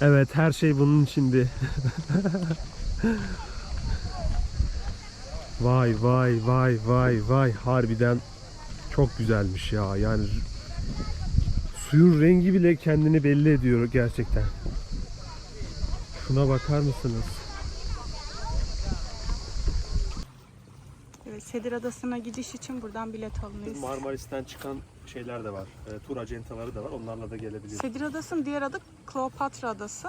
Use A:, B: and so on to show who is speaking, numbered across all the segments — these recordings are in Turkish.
A: Evet her şey bunun içindi. vay vay vay vay vay harbiden çok güzelmiş ya yani suyun rengi bile kendini belli ediyor gerçekten. Şuna bakar mısınız?
B: Evet, Sedir Adası'na gidiş için buradan bilet alınıyor.
A: Marmaris'ten çıkan şeyler de var. E, tur acentaları da var. Onlarla da gelebilirsiniz.
B: Sedir Adası'nın diğer adı Kleopatra Adası.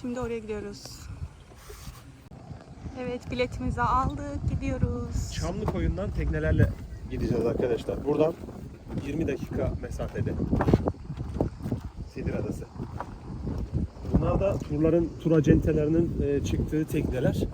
B: Şimdi oraya gidiyoruz. Evet biletimizi aldık gidiyoruz.
A: Çamlıkoyun'dan teknelerle gideceğiz arkadaşlar. Buradan 20 dakika mesafede. Sedir Adası. Bunlar da turların, tur acentelerinin e, çıktığı tekneler.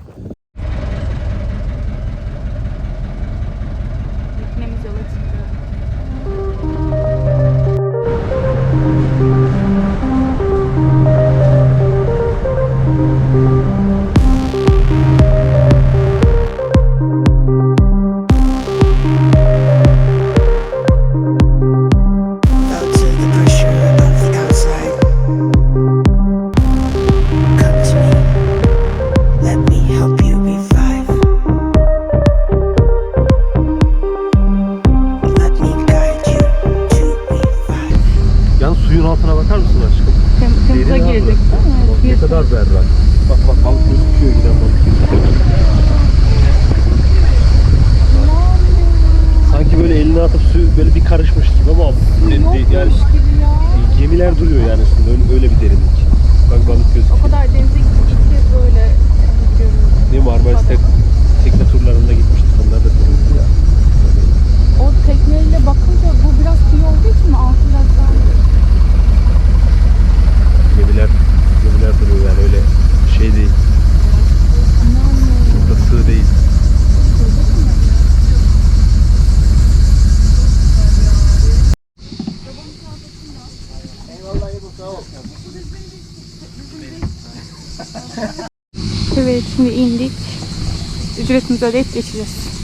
B: Ücretimizi ödeyip geçeceğiz.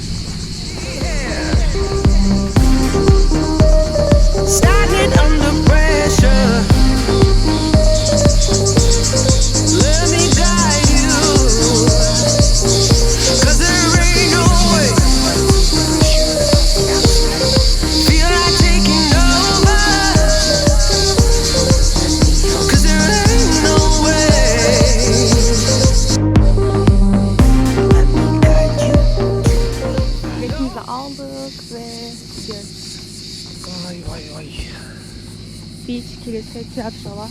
B: Kilise, tiyatro var.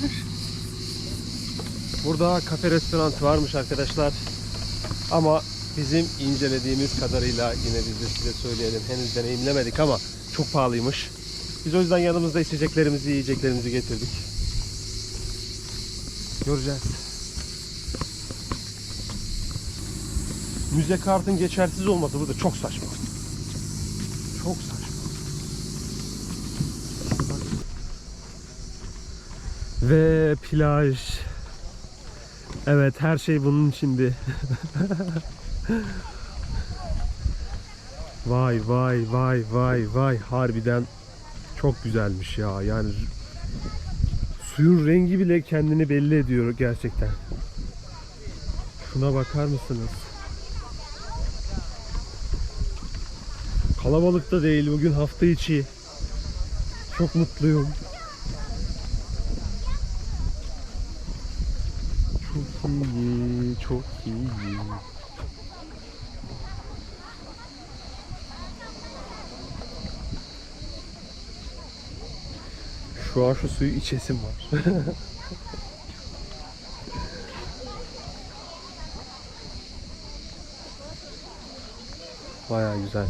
A: Burada kafe restoran varmış arkadaşlar. Ama bizim incelediğimiz kadarıyla yine biz de size söyleyelim. Henüz deneyimlemedik ama çok pahalıymış. Biz o yüzden yanımızda içeceklerimizi, yiyeceklerimizi getirdik. Göreceğiz. Müze kartın geçersiz olması burada çok saçma. Çok saçma. Ve plaj. Evet her şey bunun içindi. vay vay vay vay vay harbiden çok güzelmiş ya yani suyun rengi bile kendini belli ediyor gerçekten. Şuna bakar mısınız? Kalabalık da değil bugün hafta içi. Çok mutluyum. Çok iyi, çok iyi. Şu an şu suyu içesim var. Baya güzel.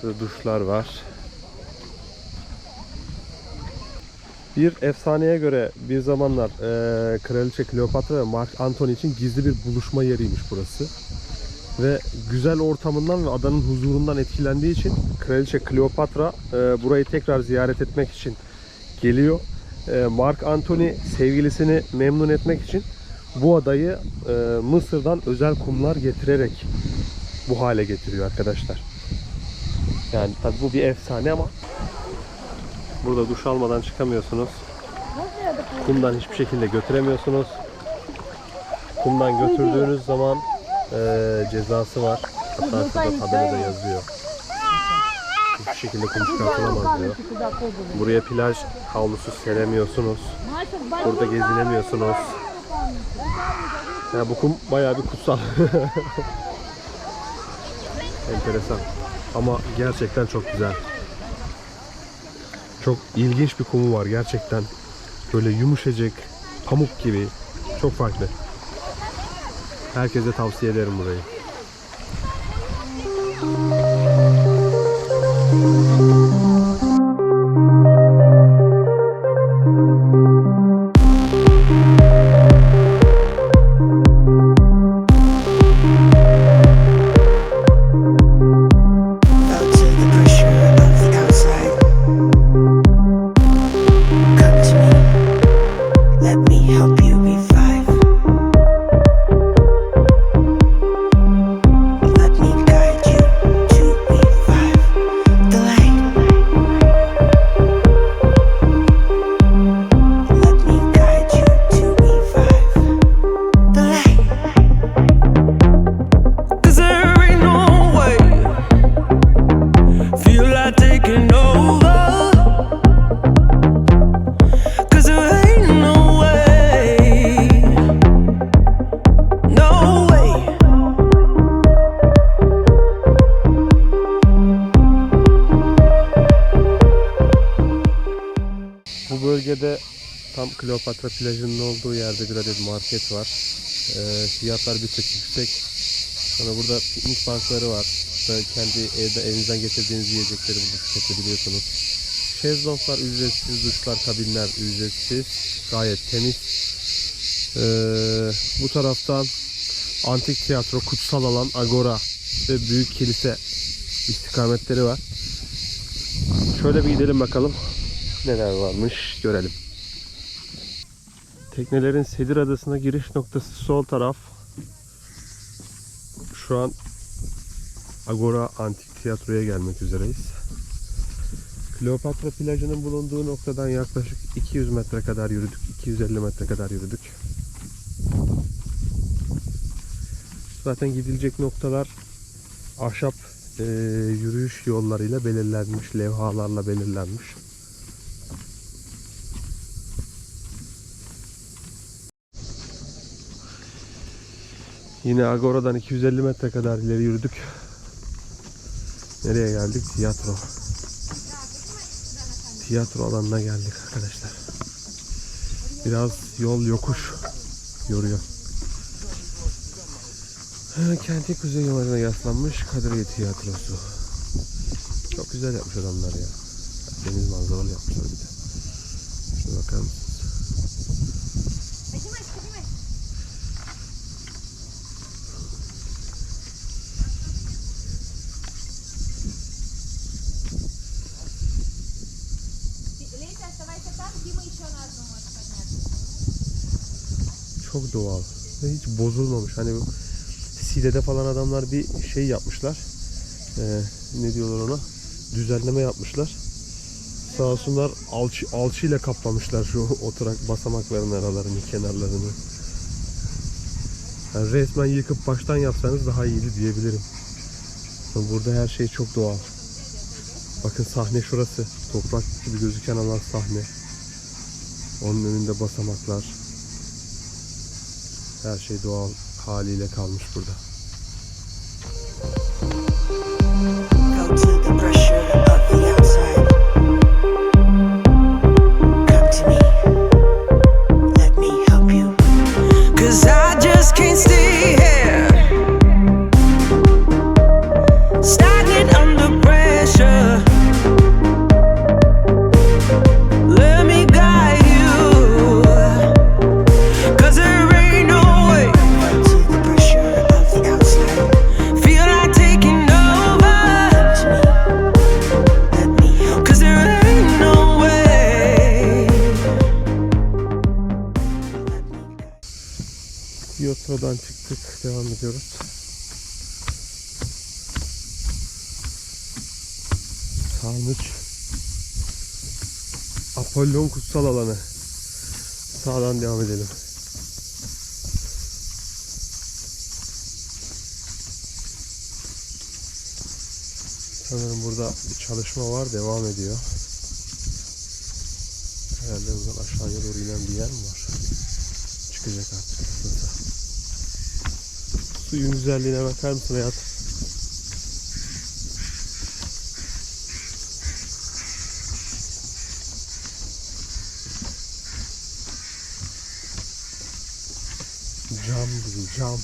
A: Şurada duşlar var. Bir efsaneye göre bir zamanlar eee Kraliçe Kleopatra ve Mark Antony için gizli bir buluşma yeriymiş burası. Ve güzel ortamından ve adanın huzurundan etkilendiği için Kraliçe Kleopatra eee, burayı tekrar ziyaret etmek için geliyor. Eee, Mark Antony sevgilisini memnun etmek için bu adayı eee, Mısır'dan özel kumlar getirerek bu hale getiriyor arkadaşlar. Yani tabi bu bir efsane ama Burada duş almadan çıkamıyorsunuz. Kumdan hiçbir şekilde götüremiyorsunuz. Kumdan götürdüğünüz zaman eee, cezası var. Hatta şurada tabelada yazıyor. Hiçbir şekilde kum çıkartılamaz diyor. Buraya plaj havlusu seremiyorsunuz. Burada gezinemiyorsunuz. Ya bu kum bayağı bir kutsal. Enteresan. Ama gerçekten çok güzel. Çok ilginç bir kumu var gerçekten. Böyle yumuşacık, pamuk gibi. Çok farklı. Herkese tavsiye ederim burayı. Kleopatra plajının olduğu yerde bir adet market var. Ee, fiyatlar bir tık yüksek. Sonra burada piknik bankları var. Ve kendi evde evinizden getirdiğiniz yiyecekleri burada tüketebiliyorsunuz. Şezlonglar ücretsiz, duşlar, kabinler ücretsiz. Gayet temiz. Ee, bu taraftan antik tiyatro, kutsal alan, agora ve büyük kilise istikametleri var. Şöyle bir gidelim bakalım neler varmış görelim. Teknelerin Sedir Adası'na giriş noktası sol taraf. Şu an Agora Antik Tiyatro'ya gelmek üzereyiz. Kleopatra plajının bulunduğu noktadan yaklaşık 200 metre kadar yürüdük. 250 metre kadar yürüdük. Zaten gidilecek noktalar ahşap eee, yürüyüş yollarıyla belirlenmiş, levhalarla belirlenmiş. Yine Agora'dan 250 metre kadar ileri yürüdük. Nereye geldik? Tiyatro. Tiyatro alanına geldik arkadaşlar. Biraz yol yokuş yoruyor. Ha, Kentin kuzey yamaçına yaslanmış Kadriye Tiyatrosu. Çok güzel yapmış adamlar ya. Deniz Çok doğal ve hiç bozulmamış. Hani bu Side'de falan adamlar bir şey yapmışlar. Ee, ne diyorlar ona? Düzenleme yapmışlar. Sağ olsunlar alçı, alçıyla kaplamışlar şu oturak basamakların aralarını, kenarlarını. Yani resmen yıkıp baştan yapsanız daha iyiydi diyebilirim. Burada her şey çok doğal. Bakın sahne şurası. Toprak gibi gözüken alan sahne. Onun önünde basamaklar. Her şey doğal haliyle kalmış burada.
C: Fell to the
A: Tiyatrodan çıktık. Devam ediyoruz. Sarnıç. Apollon kutsal alanı. Sağdan devam edelim. Sanırım burada bir çalışma var, devam ediyor. Herhalde buradan aşağıya doğru inen bir yer mi var? Çıkacak artık. Suyun güzelliğine bakar mısın hayat? Cam gibi cam.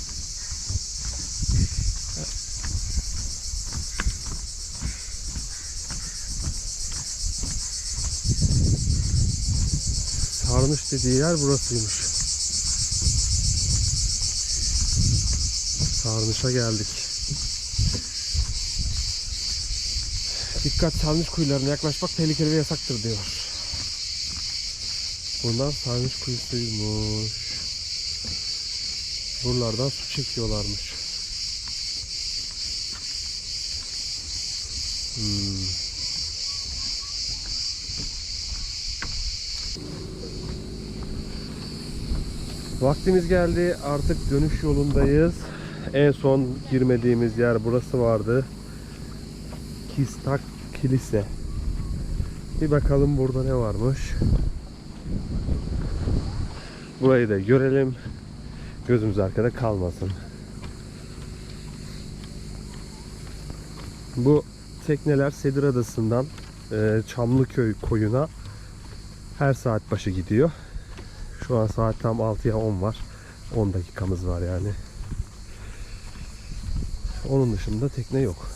A: Sarnıç dediği yer burasıymış. Sarnıç'a geldik. Dikkat sarnıç kuyularına yaklaşmak tehlikeli ve yasaktır diyor. Bunlar sarnıç kuyusuymuş. Buralardan su çekiyorlarmış. Hmm. Vaktimiz geldi. Artık dönüş yolundayız. En son girmediğimiz yer burası vardı. Kistak Kilise. Bir bakalım burada ne varmış. Burayı da görelim. Gözümüz arkada kalmasın. Bu tekneler Sedir Adası'ndan e, Çamlıköy koyuna her saat başı gidiyor. Şu an saat tam 6'ya 10 var. 10 dakikamız var yani. Onun dışında tekne yok.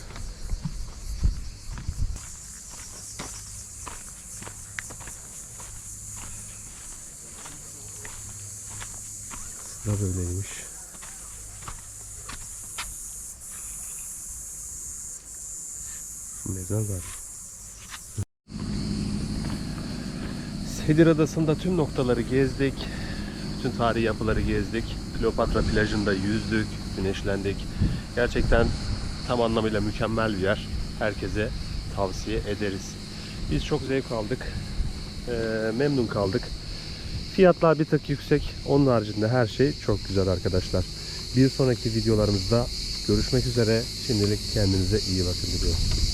A: Sıra böyleymiş. Mezar var. Sedir Adası'nda tüm noktaları gezdik. Bütün tarihi yapıları gezdik. Kleopatra plajında yüzdük, güneşlendik. Gerçekten tam anlamıyla mükemmel bir yer. Herkese tavsiye ederiz. Biz çok zevk aldık. Ee, memnun kaldık. Fiyatlar bir tık yüksek. Onun haricinde her şey çok güzel arkadaşlar. Bir sonraki videolarımızda görüşmek üzere. Şimdilik kendinize iyi bakın diliyorum.